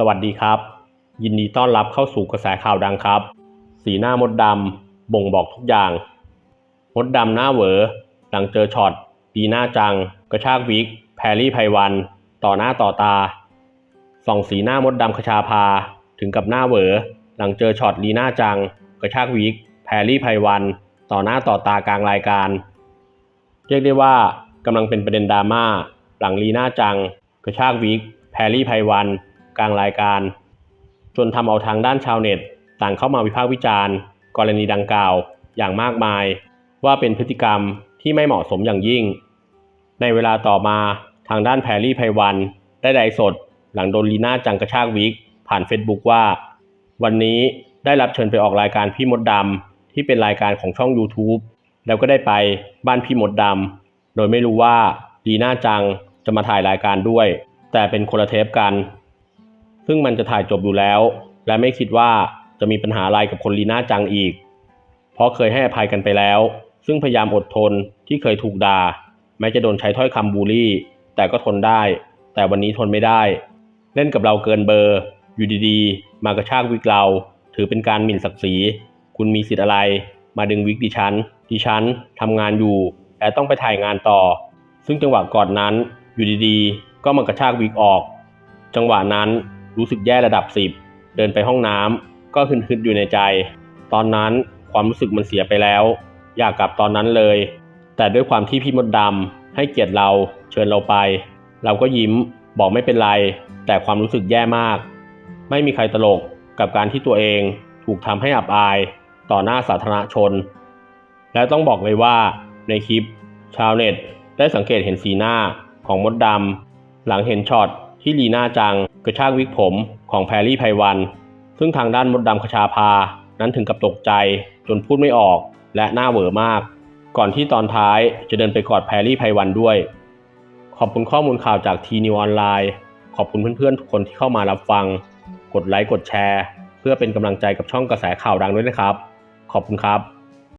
สวัสดีครับ ยินดีต้อนรับเข้าสู่กระแสข่าวดังครับ สีหน้ามดดำบ่งบอกทุกอย่าง มดดำหน้าเหวอหลังเจอช็อตดีหน้าจัง กระชากวิก แพรรี่ไพวัน ต่อหน้าต่อตาส่องสีหน้ามดดำคชาพา ถึงกับหน้าเหวอหลังเจอช็อตลีน่าจัง กระชากวิก แพรรี่ไพวัน ต่อหน้าต่อตากลางรายการ เรียกได้ว่ากำลังเป็นประเด็นดราม่าหลังลีน่าจัง กระชากวิก แพรรี่ไพวัน กลางรายการ จนทำเอาทางด้านชาวเน็ต ต่างเข้ามาวิพากษ์วิจารณ์ กรณีดังกล่าวอย่างมากมาย ว่าเป็นพฤติกรรมที่ไม่เหมาะสมอย่างยิ่ง ในเวลาต่อมาทางด้านแพรรี่ไพวันได้ไลฟ์สด หลังโดนลีน่าจังกระชากวิก ผ่านเฟซบุ๊กว่า วันนี้ได้รับเชิญไปออกรายการพี่มดดำที่เป็นรายการของช่อง YouTube แล้วก็ได้ไปบ้านพี่มดดำโดยไม่รู้ว่าลีน่าจังจะมาถ่ายรายการด้วย แต่เป็นคนละเทปกัน ซึ่งมันจะถ่ายจบอยู่แล้ว และไม่คิดว่าจะมีปัญหาอะไรกับคนลีน่าจังอีก เพราะเคยให้อภัยกันไปแล้ว ซึ่งพยายามอดทนที่เคยถูกด่า แม้จะโดนใช้ถ้อยคำบูลลี่ แต่ก็ทนได้ แต่วันนี้ทนไม่ได้ เล่นกับเราเกินเบอร์ อยู่ดีๆ มากระชากวิกเรา ถือเป็นการหมิ่นศักดิ์ศรี คุณมีสิทธิ์อะไร มาดึงวิกดิฉัน ดิฉันทำงานอยู่และต้องไปถ่ายงานต่อ ซึ่งจังหวะก่อนนั้น อยู่ดีๆ ก็มากระชากวิกออก จังหวะนั้น รู้สึกแย่ระดับสิบเดินไปห้องน้ำก็ฮึดๆอยู่ในใจ ตอนนั้นความรู้สึกมันเสียไปแล้ว อยากกลับตอนนั้นเลย แต่ด้วยความที่พี่มดดำให้เกียรติเราเชิญเราไป เราก็ยิ้มบอกไม่เป็นไร แต่ความรู้สึกแย่มาก ไม่มีใครตลกกับการที่ตัวเองถูกทำให้อับอายต่อหน้าสาธารณชน และต้องบอกเลยว่าในคลิป ชาวเน็ต ได้สังเกตเห็นสีหน้าของมดดำหลังเห็นช็อตที่ลีน่าจัง กระชากวิกผมของแพรรี่ไพวัน ซึ่งทางด้านมดดำคชาพา นั้นถึงกับตกใจจนพูดไม่ออกและหน้าเหวอมาก ก่อนที่ตอนท้ายจะเดินไปกอดแพรรี่ไพวันด้วย ขอบคุณข้อมูลข่าวจากทีนิวออนไลน์ขอบคุณเพื่อนๆทุกคนที่เข้ามารับฟัง กดไลค์กดแชร์ เพื่อเป็นกำลังใจกับช่องกระแสข่าวดังด้วยนะครับ ขอบคุณครับ